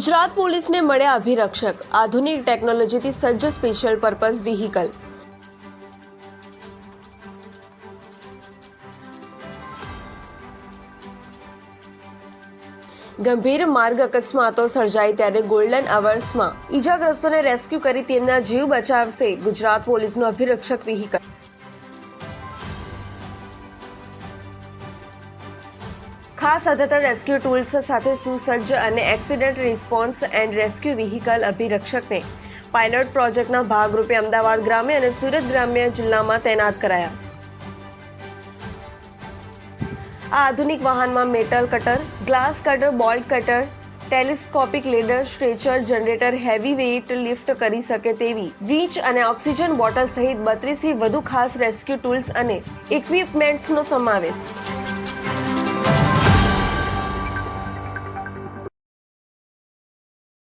ગુજરાત પોલીસને મળ્યા અભિરક્ષક. આધુનિક ટેકનોલોજીથી સજ્જ સ્પેશિયલ પર્પઝ વ્હીકલ ગંભીર માર્ગ અકસ્માતો સર્જાય ત્યારે ગોલ્ડન અવર્સમાં ઈજાગ્રસ્તોને રેસ્ક્યુ કરી તેમના જીવ બચાવશે ગુજરાત પોલીસનું અભિરક્ષક વ્હીકલ ખાસ અદ્યતન રેસ્ક્યુ ટૂલ્સ સાથે સુસજ્જ અને accident response and rescue vehicle અભિરક્ષકને pilot પ્રોજેક્ટના ભાગરૂપે અમદાવાદ ગ્રામ્ય અને સુરત ગ્રામ્ય જિલ્લામાં તૈનાત કરાયા. આ આધુનિક વાહનમાં metal cutter glass cutter bolt cutter telescopic ladder stretcher generator heavy weight lift કરી શકે તેવી વીચ અને ઓક્સિજન બોટલ સહિત બત્રીસથી વધુ ખાસ રેસ્ક્યુ ટૂલ્સ અને ઇક્વિપમેન્ટ્સનો સમાવેશ.